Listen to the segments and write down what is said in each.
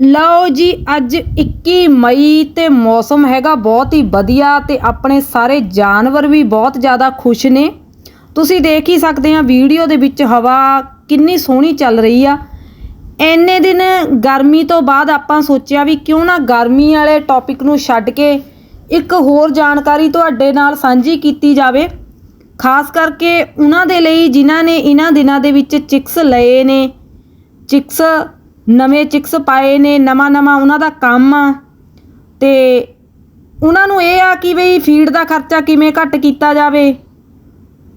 ਲਓ ਜੀ, ਅੱਜ 21 ਮਈ ਤੇ ਮੌਸਮ ਹੈਗਾ ਬਹੁਤ ਹੀ ਵਧੀਆ ਤੇ ਆਪਣੇ ਸਾਰੇ ਜਾਨਵਰ ਵੀ ਬਹੁਤ ਜ਼ਿਆਦਾ ਖੁਸ਼ ਨੇ। ਤੁਸੀਂ ਦੇਖ ਹੀ ਸਕਦੇ ਆ ਵੀਡੀਓ ਦੇ ਵਿੱਚ ਹਵਾ ਕਿੰਨੀ ਸੋਹਣੀ ਚੱਲ ਰਹੀ ਆ। ਐਨੇ ਦਿਨ ਗਰਮੀ ਤੋਂ ਬਾਅਦ ਆਪਾਂ ਸੋਚਿਆ ਵੀ ਕਿਉਂ ਨਾ ਗਰਮੀ ਵਾਲੇ ਟੌਪਿਕ ਨੂੰ ਛੱਡ ਕੇ ਇੱਕ ਹੋਰ ਜਾਣਕਾਰੀ ਤੁਹਾਡੇ ਨਾਲ ਸਾਂਝੀ ਕੀਤੀ ਜਾਵੇ। ਖਾਸ ਕਰਕੇ ਉਹਨਾਂ ਦੇ ਲਈ ਜਿਨ੍ਹਾਂ ਨੇ ਇਹਨਾਂ ਦਿਨਾਂ ਦੇ ਵਿੱਚ ਚਿਕਸ ਲਏ ਨੇ। ਚਿਕਸ ਨਵੇਂ ਚਿਕਸ ਪਾਏ ਨੇ, ਨਵਾਂ ਨਵਾਂ ਉਹਨਾਂ ਦਾ ਕੰਮ ਆ। ਤੇ ਉਹਨਾਂ ਨੂੰ ਇਹ ਆ ਕਿ ਬਈ ਫੀਡ ਦਾ ਖਰਚਾ ਕਿਵੇਂ ਘੱਟ ਕੀਤਾ ਜਾਵੇ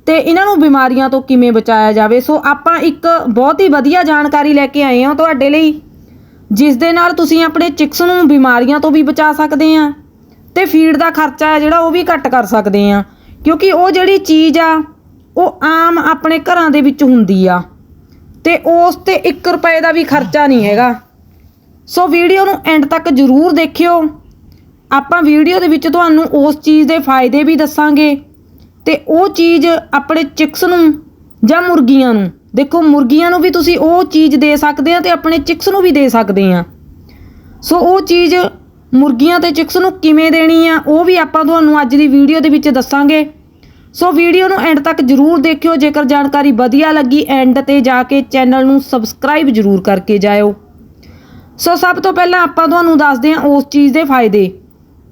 ਤੇ ਇਹਨਾਂ ਨੂੰ ਬਿਮਾਰੀਆਂ ਤੋਂ ਕਿਵੇਂ ਬਚਾਇਆ ਜਾਵੇ। ਸੋ ਆਪਾਂ ਇੱਕ ਬਹੁਤ ਹੀ ਵਧੀਆ ਜਾਣਕਾਰੀ ਲੈ ਕੇ ਆਏ ਹਾਂ ਤੁਹਾਡੇ ਲਈ, ਜਿਸ ਦੇ ਨਾਲ ਤੁਸੀਂ ਆਪਣੇ ਚਿਕਸ ਨੂੰ ਬਿਮਾਰੀਆਂ ਤੋਂ ਵੀ ਬਚਾ ਸਕਦੇ ਆ ਤੇ ਫੀਡ ਦਾ ਖਰਚਾ ਹੈ ਜਿਹੜਾ ਉਹ ਵੀ ਘੱਟ ਕਰ ਸਕਦੇ ਆ। ਕਿਉਂਕਿ ਉਹ ਜਿਹੜੀ ਚੀਜ਼ ਆ, ਉਹ ਆਮ ਆਪਣੇ ਘਰਾਂ ਦੇ ਵਿੱਚ ਹੁੰਦੀ ਆ। ਤੇ ਉਸ ਤੇ 1 ਰੁਪਏ ਦਾ ਵੀ ਖਰਚਾ ਨਹੀਂ ਹੈਗਾ। ਸੋ ਵੀਡੀਓ ਨੂੰ ਐਂਡ ਤੱਕ ਜ਼ਰੂਰ ਦੇਖਿਓ। ਆਪਾਂ ਵੀਡੀਓ ਦੇ ਵਿੱਚ ਤੁਹਾਨੂੰ ਉਸ ਚੀਜ਼ ਦੇ ਫਾਇਦੇ ਵੀ ਦੱਸਾਂਗੇ ਤੇ ਉਹ ਚੀਜ਼ ਆਪਣੇ ਚਿਕਸ ਨੂੰ ਜਾਂ ਮੁਰਗੀਆਂ ਨੂੰ। ਦੇਖੋ, ਮੁਰਗੀਆਂ ਨੂੰ ਵੀ ਤੁਸੀਂ ਉਹ ਚੀਜ਼ ਦੇ ਸਕਦੇ ਆ ਤੇ ਆਪਣੇ ਚਿਕਸ ਨੂੰ ਵੀ ਦੇ ਸਕਦੇ ਆ। ਸੋ ਉਹ ਚੀਜ਼ ਮੁਰਗੀਆਂ ਤੇ ਚਿਕਸ ਨੂੰ ਕਿਵੇਂ ਦੇਣੀ ਆ, ਉਹ ਵੀ ਆਪਾਂ ਤੁਹਾਨੂੰ ਅੱਜ ਦੀ ਵੀਡੀਓ ਦੇ ਵਿੱਚ ਦੱਸਾਂਗੇ। ਸੋ ਵੀਡੀਓ ਨੂੰ ਐਂਡ ਤੱਕ ਜਰੂਰ ਦੇਖਿਓ। ਜੇਕਰ ਜਾਣਕਾਰੀ ਵਧੀਆ ਲੱਗੀ, ਐਂਡ ਤੇ ਜਾ ਕੇ ਚੈਨਲ ਨੂੰ ਸਬਸਕ੍ਰਾਈਬ ਜਰੂਰ ਕਰਕੇ ਜਾਇਓ। ਸੋ ਸਭ ਤੋਂ ਪਹਿਲਾਂ ਆਪਾਂ ਤੁਹਾਨੂੰ ਦੱਸਦੇ ਹਾਂ ਉਸ ਚੀਜ਼ ਦੇ ਫਾਇਦੇ।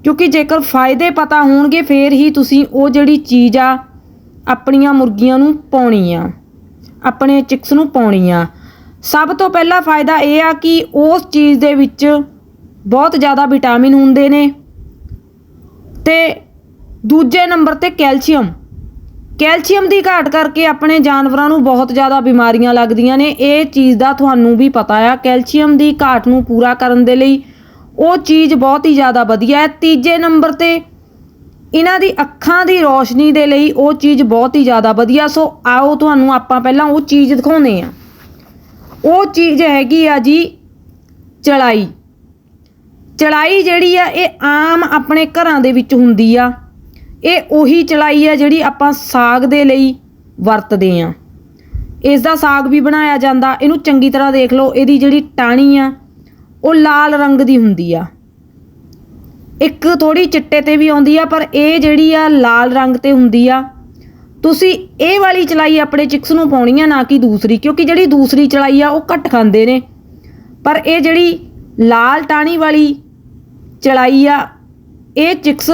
ਕਿਉਂਕਿ ਜੇਕਰ ਫਾਇਦੇ ਪਤਾ ਹੋਣਗੇ, ਫੇਰ ਹੀ ਤੁਸੀਂ ਉਹ ਜਿਹੜੀ ਚੀਜ਼ ਆ, ਆਪਣੀਆਂ ਮੁਰਗੀਆਂ ਨੂੰ ਪਾਉਣੀ ਆ, ਆਪਣੇ ਚਿਕਸ ਨੂੰ ਪਾਉਣੀ ਆ। ਸਭ ਤੋਂ ਪਹਿਲਾ ਫਾਇਦਾ ਇਹ ਆ ਕਿ ਉਸ ਚੀਜ਼ ਦੇ ਵਿੱਚ ਬਹੁਤ ਜ਼ਿਆਦਾ ਵਿਟਾਮਿਨ ਹੁੰਦੇ ਨੇ। ਤੇ ਦੂਜੇ ਨੰਬਰ ਤੇ ਕੈਲਸ਼ੀਅਮ। ਕੈਲਸ਼ੀਅਮ ਦੀ ਘਾਟ ਕਰਕੇ ਆਪਣੇ ਜਾਨਵਰਾਂ ਨੂੰ ਬਹੁਤ ਜ਼ਿਆਦਾ ਬਿਮਾਰੀਆਂ ਲੱਗਦੀਆਂ ਨੇ। ਇਹ ਚੀਜ਼ ਦਾ ਤੁਹਾਨੂੰ ਵੀ ਪਤਾ ਆ। ਕੈਲਸ਼ੀਅਮ ਦੀ ਘਾਟ ਨੂੰ ਪੂਰਾ ਕਰਨ ਦੇ ਲਈ ਉਹ ਚੀਜ਼ ਬਹੁਤ ਹੀ ਜ਼ਿਆਦਾ ਵਧੀਆ ਹੈ। ਤੀਜੇ ਨੰਬਰ ਤੇ ਇਹਨਾਂ ਦੀ ਅੱਖਾਂ ਦੀ ਰੋਸ਼ਨੀ ਦੇ ਲਈ ਉਹ ਚੀਜ਼ ਬਹੁਤ ਹੀ ਜ਼ਿਆਦਾ ਵਧੀਆ। ਸੋ ਆਓ ਤੁਹਾਨੂੰ ਆਪਾਂ ਪਹਿਲਾਂ ਉਹ ਚੀਜ਼ ਦਿਖਾਉਂਦੇ ਆ ਉਹ ਚੀਜ਼ ਹੈਗੀ ਆ ਜੀ ਚੜਾਈ ਚੜਾਈ ਜਿਹੜੀ ਆ, ਇਹ ਆਮ ਆਪਣੇ ਘਰਾਂ ਦੇ ਵਿੱਚ ਹੁੰਦੀ ਆ। ਇਹ ਉਹੀ ਚੜਾਈ ਆ ਜਿਹੜੀ ਆਪਾਂ ਸਾਗ ਦੇ ਲਈ ਵਰਤਦੇ ਆ। ਇਸ ਦਾ ਸਾਗ ਵੀ ਬਣਾਇਆ ਜਾਂਦਾ। ਇਹਨੂੰ ਚੰਗੀ ਤਰ੍ਹਾਂ ਦੇਖ ਲਓ। ਇਹਦੀ ਜਿਹੜੀ ਟਾਣੀ ਆ, ਉਹ ਲਾਲ ਰੰਗ ਦੀ ਹੁੰਦੀ ਆ। ਇੱਕ ਥੋੜੀ ਚਿੱਟੇ ਤੇ ਵੀ ਆਉਂਦੀ ਆ, ਪਰ ਇਹ ਜਿਹੜੀ ਆ ਲਾਲ ਰੰਗ ਤੇ ਹੁੰਦੀ ਆ, ਤੁਸੀਂ ਇਹ ਵਾਲੀ ਚਲਾਈ ਆਪਣੇ ਚਿਕਸ ਨੂੰ ਪਾਉਣੀ ਆ, ਨਾ ਕਿ ਦੂਸਰੀ, ਕਿਉਂਕਿ ਜਿਹੜੀ ਦੂਸਰੀ ਚਲਾਈ ਆ, ਉਹ ਘੱਟ ਖਾਂਦੇ ਨੇ। ਪਰ ਇਹ ਜਿਹੜੀ ਲਾਲ ਟਾਣੀ ਵਾਲੀ ਚੜਾਈ ਆ, ਇਹ ਚਿਕਸ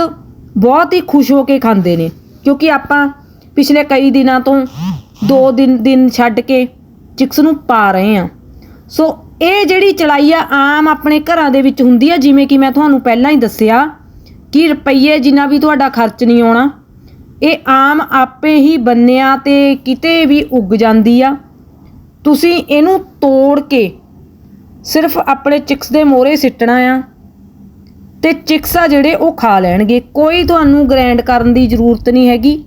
ਬਹੁਤ ਹੀ ਖੁਸ਼ ਹੋ ਕੇ ਖਾਂਦੇ ਨੇ, ਕਿਉਂਕਿ ਆਪਾਂ ਪਿਛਲੇ ਕਈ ਦਿਨਾਂ ਤੋਂ ਦੋ ਦਿਨ ਦਿਨ ਛੱਡ ਕੇ ਚਿਕਸ ਨੂੰ ਪਾ ਰਹੇ ਆ ਸੋ ਇਹ ਜਿਹੜੀ ਚਲਾਈ ਆ ਆਮ ਆਪਣੇ ਘਰਾਂ ਦੇ ਵਿੱਚ ਹੁੰਦੀ ਆ, ਜਿਵੇਂ ਕਿ ਮੈਂ ਤੁਹਾਨੂੰ ਪਹਿਲਾਂ ਹੀ ਦੱਸਿਆ ਕਿ ਰੁਪਈਏ ਜਿੰਨਾ ਵੀ ਤੁਹਾਡਾ ਖਰਚ ਨਹੀਂ ਆਉਣਾ, ਇਹ ਆਮ ਆਪੇ ਹੀ ਬੰਨਿਆ ਤੇ ਕਿਤੇ ਵੀ ਉੱਗ ਜਾਂਦੀ ਆ। ਤੁਸੀਂ ਇਹਨੂੰ ਤੋੜ ਕੇ ਸਿਰਫ ਆਪਣੇ ਚਿਕਸ ਦੇ ਮੋਹਰੇ ਸਿੱਟਣਾ ਆ। ਤੇ ਚਿਕਸ ਆ ਜਿਹੜੇ ਉਹ ਖਾ ਲੈਣਗੇ। ਕੋਈ ਤੁਹਾਨੂੰ ਗ੍ਰਾਈਂਡ ਕਰਨ ਦੀ ਜ਼ਰੂਰਤ ਨਹੀਂ ਹੈਗੀ।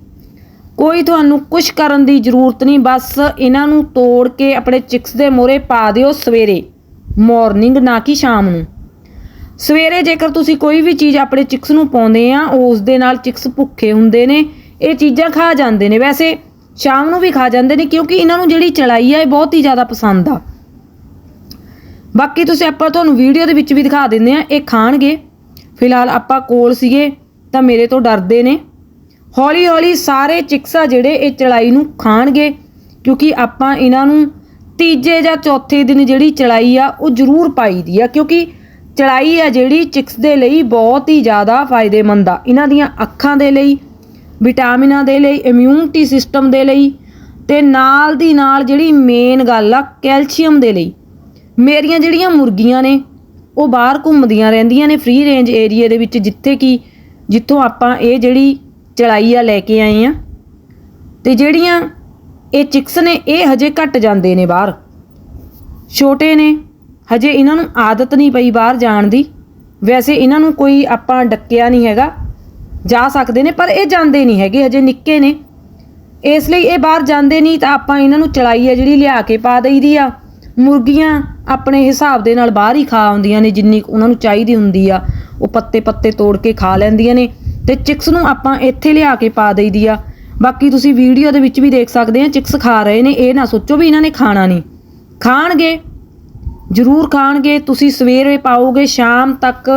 ਕੋਈ ਤੁਹਾਨੂੰ ਕੁਝ ਕਰਨ ਦੀ ਜ਼ਰੂਰਤ ਨਹੀਂ। ਬਸ ਇਹਨਾਂ ਨੂੰ ਤੋੜ ਕੇ ਆਪਣੇ ਚਿਕਸ ਦੇ ਮੋਹਰੇ ਪਾ ਦਿਓ ਸਵੇਰੇ। ਮਾਰਨਿੰਗ ਨਾ ਕਿ ਸ਼ਾਮ ਨੂੰ। ਸਵੇਰੇ ਜੇਕਰ ਤੁਸੀਂ ਕੋਈ ਵੀ ਚੀਜ਼ ਆਪਣੇ ਚਿਕਸ ਨੂੰ ਪਾਉਂਦੇ ਆ ਉਸ ਦੇ ਨਾਲ ਚਿਕਸ ਭੁੱਖੇ ਹੁੰਦੇ ਨੇ। ਇਹ ਚੀਜ਼ਾਂ ਖਾ ਜਾਂਦੇ ਨੇ। ਵੈਸੇ ਸ਼ਾਮ ਨੂੰ ਵੀ ਖਾ ਜਾਂਦੇ ਨੇ, ਕਿਉਂਕਿ ਇਹਨਾਂ ਨੂੰ ਜਿਹੜੀ ਚੜਾਈ ਆ, ਇਹ ਬਹੁਤ ਹੀ ਜ਼ਿਆਦਾ ਪਸੰਦ ਆ। ਬਾਕੀ ਤੁਸੀਂ ਆਪਾਂ ਤੁਹਾਨੂੰ ਵੀਡੀਓ ਦੇ ਵਿੱਚ ਵੀ ਦਿਖਾ ਦਿੰਦੇ ਆ, ਇਹ ਖਾਣਗੇ। ਫਿਲਹਾਲ ਆਪਾਂ ਕੋਲ ਸੀਗੇ, ਤਾਂ ਮੇਰੇ ਤੋਂ ਡਰਦੇ ਨੇ। ਹੌਲੀ ਹੌਲੀ ਸਾਰੇ ਚਿਕਸਾ ਜਿਹੜੇ ਇਹ ਚੜਾਈ ਨੂੰ ਖਾਣਗੇ, ਕਿਉਂਕਿ ਆਪਾਂ ਇਹਨਾਂ ਨੂੰ ਤੀਜੇ ਜਾਂ ਚੌਥੇ ਦਿਨ ਜਿਹੜੀ ਚੜਾਈ ਆ, ਉਹ ਜ਼ਰੂਰ ਪਾਈਦੀ ਆ, ਕਿਉਂਕਿ ਚੜਾਈ ਆ ਜਿਹੜੀ ਚਿਕਸ ਦੇ ਲਈ ਬਹੁਤ ਹੀ ਜ਼ਿਆਦਾ ਫਾਇਦੇਮੰਦ ਆ। ਇਹਨਾਂ ਦੀਆਂ ਅੱਖਾਂ ਦੇ ਲਈ, ਵਿਟਾਮਿਨਾਂ ਦੇ ਲਈ ਇਮਿਊਨਿਟੀ ਸਿਸਟਮ ਦੇ ਲਈ, ਤੇ ਨਾਲ ਦੀ ਨਾਲ ਜਿਹੜੀ ਮੇਨ ਗੱਲ ਆ, ਕੈਲਸ਼ੀਅਮ ਦੇ ਲਈ। ਮੇਰੀਆਂ ਜਿਹੜੀਆਂ ਮੁਰਗੀਆਂ ਨੇ ਉਹ ਬਾਹਰ ਘੁੰਮਦੀਆਂ ਰਹਿੰਦੀਆਂ ਨੇ ਫ੍ਰੀ ਰੇਂਜ ਏਰੀਆ ਦੇ ਵਿੱਚ, ਜਿੱਥੇ ਕਿ ਜਿੱਥੋਂ ਆਪਾਂ ਇਹ ਜਿਹੜੀ ਚੜਾਈ ਆ ਲੈ ਕੇ ਆਏ ਆ। ਤੇ ਜਿਹੜੀਆਂ ਇਹ ਚਿਕਸ ਨੇ, ਇਹ ਹਜੇ ਘਟ ਜਾਂਦੇ ਨੇ ਬਾਹਰ। ਛੋਟੇ ਨੇ, ਹਜੇ ਇਹਨਾਂ ਨੂੰ ਆਦਤ ਨਹੀਂ ਪਈ ਬਾਹਰ ਜਾਣ ਦੀ। ਵੈਸੇ ਇਹਨਾਂ ਨੂੰ ਕੋਈ ਆਪਾਂ ਡੱਕਿਆ ਨਹੀਂ ਹੈਗਾ। ਜਾ ਸਕਦੇ ਨੇ, ਪਰ ਇਹ ਜਾਂਦੇ ਨਹੀਂ ਹੈਗੇ, ਹਜੇ ਨਿੱਕੇ ਨੇ। ਇਸ ਲਈ ਇਹ ਬਾਹਰ ਜਾਂਦੇ ਨਹੀਂ ਤਾਂ ਆਪਾਂ ਇਹਨਾਂ ਨੂੰ ਚੜਾਈ ਆ ਜਿਹੜੀ ਲਿਆ ਕੇ ਪਾ ਦਈਦੀ ਆ। ਮੁਰਗੀਆਂ ਆਪਣੇ ਹਿਸਾਬ ਦੇ ਨਾਲ ਬਾਹਰ ਹੀ ਖਾ ਆਉਂਦੀਆਂ ਨੇ, ਜਿੰਨੀ ਕੁ ਉਹਨਾਂ ਨੂੰ ਚਾਹੀਦੀ ਹੁੰਦੀ ਆ। ਉਹ ਪੱਤੇ ਪੱਤੇ ਤੋੜ ਕੇ ਖਾ ਲੈਂਦੀਆਂ ਨੇ ਤੇ ਚਿਕਸ ਨੂੰ ਆਪਾਂ ਇੱਥੇ ਲਿਆ ਕੇ ਪਾ ਦਈਦੀ ਆ। ਬਾਕੀ ਤੁਸੀਂ ਵੀਡੀਓ ਦੇ ਵਿੱਚ ਵੀ ਦੇਖ ਸਕਦੇ ਆ, ਚਿਕਸ ਖਾ ਰਹੇ ਨੇ, ਇਹ ਨਾ ਸੋਚੋ ਵੀ ਇਹਨਾਂ ਨੇ ਖਾਣਾ ਨਹੀਂ। ਖਾਣਗੇ, ਜ਼ਰੂਰ ਖਾਣਗੇ, ਤੁਸੀਂ ਸਵੇਰੇ ਪਾਓਗੇ, ਸ਼ਾਮ ਤੱਕ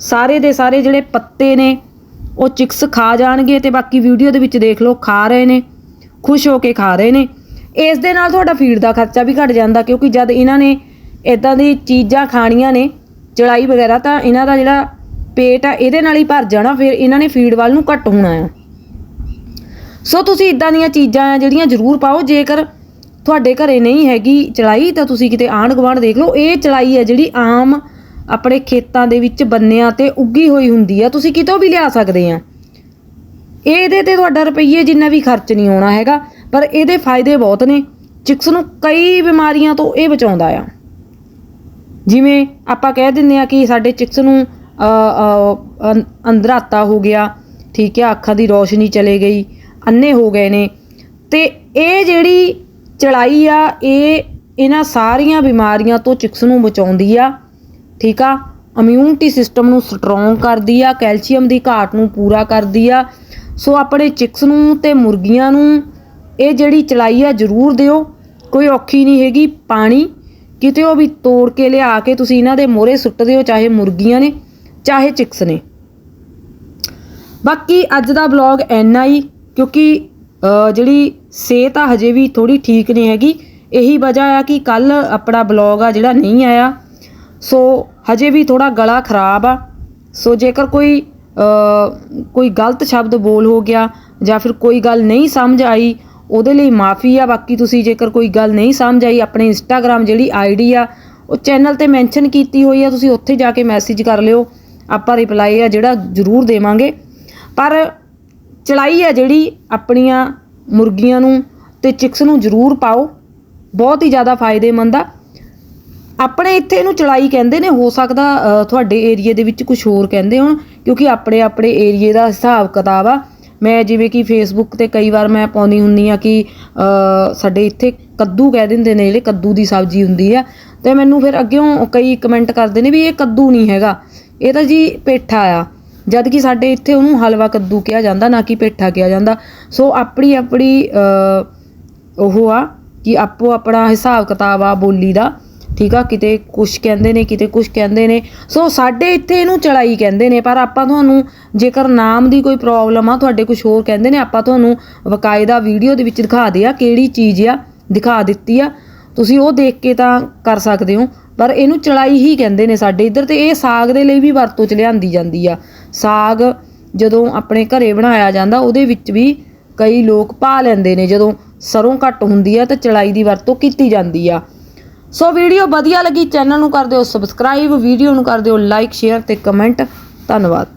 ਸਾਰੇ ਦੇ ਸਾਰੇ ਜਿਹੜੇ ਪੱਤੇ ਨੇ, ਉਹ ਚਿਕਸ ਖਾ ਜਾਣਗੇ ਤੇ ਬਾਕੀ ਵੀਡੀਓ ਦੇ ਵਿੱਚ ਦੇਖ ਲਓ, ਖਾ ਰਹੇ ਨੇ, ਖੁਸ਼ ਹੋ ਕੇ ਖਾ ਰਹੇ ਨੇ। ਇਸ ਦੇ ਨਾਲ ਤੁਹਾਡਾ ਫੀਡ ਦਾ ਖਰਚਾ ਵੀ ਘਟ ਜਾਂਦਾ, ਕਿਉਂਕਿ ਜਦ ਇਹਨਾਂ ਨੇ ਇਦਾਂ ਦੀ ਚੀਜ਼ਾਂ ਖਾਣੀਆਂ ਨੇ, ਚੜਾਈ ਵਗੈਰਾ, ਤਾਂ ਇਹਨਾਂ ਦਾ ਜਿਹੜਾ ਪੇਟ ਆ, ਇਹਦੇ ਨਾਲ ਹੀ ਭਰ ਜਾਣਾ, ਫਿਰ ਇਹਨਾਂ ਨੇ ਫੀਡ ਵੱਲ ਨੂੰ ਘੱਟ ਹੋਣਾ ਆ। ਸੋ ਤੁਸੀਂ ਇਦਾਂ ਦੀਆਂ ਚੀਜ਼ਾਂ ਆ ਜਿਹੜੀਆਂ ਜ਼ਰੂਰ ਪਾਓ, ਜੇਕਰ ਤੁਹਾਡੇ ਘਰੇ ਨਹੀਂ ਹੈਗੀ ਚੜਾਈ, ਤਾਂ ਤੁਸੀਂ ਕਿਤੇ ਆਂਢ ਗੁਆਂਢ ਦੇਖ ਲਓ, ਇਹ ਚੜਾਈ ਹੈ ਜਿਹੜੀ ਆਮ ਆਪਣੇ ਖੇਤਾਂ ਦੇ ਵਿੱਚ ਬੰਨਿਆਂ ਤੇ ਉੱਗੀ ਹੋਈ ਹੁੰਦੀ ਆ, ਤੁਸੀਂ ਕਿਤੋਂ ਵੀ ਲਿਆ ਸਕਦੇ ਆ। ਇਹਦੇ ਤੇ ਤੁਹਾਡਾ ਰੁਪਈਏ ਜਿੰਨਾ ਵੀ ਖਰਚ ਨਹੀਂ ਹੋਣਾ ਹੈਗਾ। ਪਰ ਇਹਦੇ ਫਾਇਦੇ ਬਹੁਤ ਨੇ। ਚਿਕਸ ਨੂੰ ਕਈ ਬਿਮਾਰੀਆਂ ਤੋਂ ਇਹ ਬਚਾਉਂਦਾ ਆ। ਜਿਵੇਂ ਆਪਾਂ ਕਹਿ ਦਿੰਦੇ ਆ ਕਿ ਸਾਡੇ ਚਿਕਸ ਨੂੰ ਅ, ਹੋ ਗਿਆ ਠੀਕ ਹੈ ਅੱਖਾਂ ਦੀ ਰੋਸ਼ਨੀ ਚਲੇ ਗਈ ਅੰਨੇ ਹੋ ਗਏ ਨੇ। ਤੇ ਇਹ ਜਿਹੜੀ ਚੜਾਈ ਆ ਇਹ ਇਹਨਾਂ ਸਾਰੀਆਂ ਬਿਮਾਰੀਆਂ ਤੋਂ ਚਿਕਸ ਨੂੰ ਬਚਾਉਂਦੀ ਆ ਠੀਕ ਆ। ਇਮਿਊਨਿਟੀ ਸਿਸਟਮ ਨੂੰ ਸਟਰੋਂਗ ਕਰਦੀ ਆ ਕੈਲਸ਼ੀਅਮ ਦੀ ਘਾਟ ਨੂੰ ਪੂਰਾ ਕਰਦੀ ਆ। ਸੋ ਆਪਣੇ ਚਿਕਸ ਨੂੰ ਤੇ ਮੁਰਗੀਆਂ ਨੂੰ ਇਹ ਜਿਹੜੀ ਚਲਾਈ ਆ, ਜ਼ਰੂਰ ਦਿਓ। ਕੋਈ ਔਖੀ ਨਹੀਂ ਹੈਗੀ। ਪਾਣੀ ਕਿਤੇ ਉਹ ਵੀ ਤੋੜ ਕੇ ਲਿਆ ਕੇ ਤੁਸੀਂ ਇਹਨਾਂ ਦੇ ਮੋਹਰੇ ਸੁੱਟ ਦਿਓ ਚਾਹੇ ਮੁਰਗੀਆਂ ਨੇ, ਚਾਹੇ ਚਿਕਸ ਨੇ। ਬਾਕੀ ਅੱਜ ਦਾ ਵਲੌਗ ਐਨਾ ਹੀ, ਕਿਉਂਕਿ ਜਿਹੜੀ ਸਿਹਤ ਆ, ਹਜੇ ਵੀ ਥੋੜੀ ਠੀਕ ਨਹੀਂ ਹੈਗੀ। ਇਹੀ ਵਜ੍ਹਾ ਆ ਕਿ ਕੱਲ ਆਪਣਾ ਵਲੌਗ ਆ ਜਿਹੜਾ ਨਹੀਂ ਆਇਆ। ਸੋ, ਹਜੇ ਵੀ ਥੋੜਾ ਗਲਾ ਖਰਾਬ ਆ। ਸੋ, ਜੇਕਰ ਕੋਈ ਕੋਈ ਗਲਤ ਸ਼ਬਦ ਬੋਲ ਹੋ ਗਿਆ ਜਾਂ ਫਿਰ ਕੋਈ ਗੱਲ ਨਹੀਂ ਸਮਝ ਆਈ ਉਹਦੇ ਲਈ ਮਾਫੀ ਆ। ਬਾਕੀ ਤੁਸੀਂ ਜੇਕਰ ਕੋਈ ਗੱਲ ਨਹੀਂ ਸਮਝ ਆਈ, ਆਪਣੇ ਇੰਸਟਾਗ੍ਰam ਜਿਹੜੀ ਆਈਡੀ ਆ, ਉਹ ਚੈਨਲ ਤੇ ਮੈਂਸ਼ਨ ਕੀਤੀ ਹੋਈ ਆ, ਤੁਸੀਂ ਉੱਥੇ ਜਾ ਕੇ ਮੈਸੇਜ ਕਰ ਲਿਓ। ਆਪਾਂ ਰਿਪਲਾਈ ਆ ਜਿਹੜਾ ਜ਼ਰੂਰ ਦੇਵਾਂਗੇ। ਪਰ ਚੜਾਈ ਆ ਜਿਹੜੀ ਆਪਣੀਆਂ ਮੁਰਗੀਆਂ ਨੂੰ ਤੇ ਚਿਕਸ ਨੂੰ ਜ਼ਰੂਰ ਪਾਓ। ਬਹੁਤ ਹੀ ਜ਼ਿਆਦਾ ਫਾਇਦੇਮੰਦ ਆ। ਆਪਣੇ ਇੱਥੇ ਇਹਨੂੰ ਚੜਾਈ ਕਹਿੰਦੇ ਨੇ, ਹੋ ਸਕਦਾ ਤੁਹਾਡੇ ਏਰੀਏ ਦੇ ਵਿੱਚ ਕੁਝ ਹੋਰ ਕਹਿੰਦੇ ਹੋਣ, ਕਿਉਂਕਿ ਆਪਣੇ ਆਪਣੇ ਏਰੀਏ ਦਾ ਹਿਸਾਬ ਕਿਤਾਬ ਆ। ਮੈਂ ਜਿਵੇਂ ਕਿ ਫੇਸਬੁੱਕ ਤੇ ਕਈ ਵਾਰ ਮੈਂ ਪਾਉਂਦੀ ਹੁੰਦੀ ਆ ਕਿ ਸਾਡੇ ਇੱਥੇ ਕੱਦੂ ਕਹਿ ਦਿੰਦੇ ਨੇ ਜਿਹੜੇ ਕੱਦੂ ਦੀ ਸਬਜ਼ੀ ਹੁੰਦੀ ਆ। ਤੇ ਮੈਨੂੰ ਫਿਰ ਅੱਗਿਓਂ ਕਈ ਕਮੈਂਟ ਕਰਦੇ ਨੇ ਵੀ ਇਹ ਕੱਦੂ ਨਹੀਂ ਹੈਗਾ। ਇਹ ਤਾਂ ਜੀ ਪੇਠਾ ਆ। ਜਦ ਕਿ ਸਾਡੇ ਇੱਥੇ ਉਹਨੂੰ ਹਲਵਾ ਕੱਦੂ ਕਿਹਾ ਜਾਂਦਾ, ਨਾ ਕਿ ਪੇਠਾ ਕਿਹਾ ਜਾਂਦਾ। ਸੋ ਆਪਣੀ ਆਪਣੀ ਉਹ ਆ ਕਿ ਆਪੋ ਆਪਣਾ ਹਿਸਾਬ ਕਿਤਾਬ ਆ ਬੋਲੀ ਦਾ। ਠੀਕ ਆ, ਕਿਤੇ ਕੁਛ ਕਹਿੰਦੇ ਨੇ, ਕਿਤੇ ਕੁਛ ਕਹਿੰਦੇ ਨੇ। ਸੋ ਸਾਡੇ ਇੱਥੇ ਇਹਨੂੰ ਚੜਾਈ ਕਹਿੰਦੇ ਨੇ, ਪਰ ਆਪਾਂ ਤੁਹਾਨੂੰ ਜੇਕਰ ਨਾਮ ਦੀ ਕੋਈ ਪ੍ਰੋਬਲਮ ਆ, ਤੁਹਾਡੇ ਕੁਝ ਹੋਰ ਕਹਿੰਦੇ ਨੇ, ਆਪਾਂ ਤੁਹਾਨੂੰ ਵਕਾਇਦਾ ਵੀਡੀਓ ਦੇ ਵਿੱਚ ਦਿਖਾ ਦਿਆ ਕਿਹੜੀ ਚੀਜ਼ ਆ, ਦਿਖਾ ਦਿੱਤੀ ਆ। ਤੁਸੀਂ ਉਹ ਦੇਖ ਕੇ ਤਾਂ ਕਰ ਸਕਦੇ ਹੋ, ਪਰ ਇਹਨੂੰ ਚੜਾਈ ਹੀ ਕਹਿੰਦੇ ਨੇ ਸਾਡੇ ਇੱਧਰ ਤੇ। ਇਹ ਸਾਗ ਦੇ ਲਈ ਵੀ ਵਰਤੋਂ ਚ ਲਿਆਂਦੀ ਜਾਂਦੀ ਆ। ਸਾਗ ਜਦੋਂ ਆਪਣੇ ਘਰੇ ਬਣਾਇਆ ਜਾਂਦਾ, ਉਹਦੇ ਵਿੱਚ ਵੀ ਕਈ ਲੋਕ ਪਾ ਲੈਂਦੇ ਨੇ। ਜਦੋਂ ਸਰੋਂ ਘੱਟ ਹੁੰਦੀ ਆ, ਤਾਂ ਚੜਾਈ ਦੀ ਵਰਤੋਂ ਕੀਤੀ ਜਾਂਦੀ ਆ। ਸੋ ਵੀਡੀਓ ਵਧੀਆ ਲੱਗੀ, ਚੈਨਲ ਨੂੰ ਕਰ ਦਿਓ ਸਬਸਕ੍ਰਾਈਬ ਵੀਡੀਓ ਨੂੰ ਕਰ ਦਿਓ ਲਾਈਕ ਸ਼ੇਅਰ ਤੇ ਕਮੈਂਟ ਧੰਨਵਾਦ।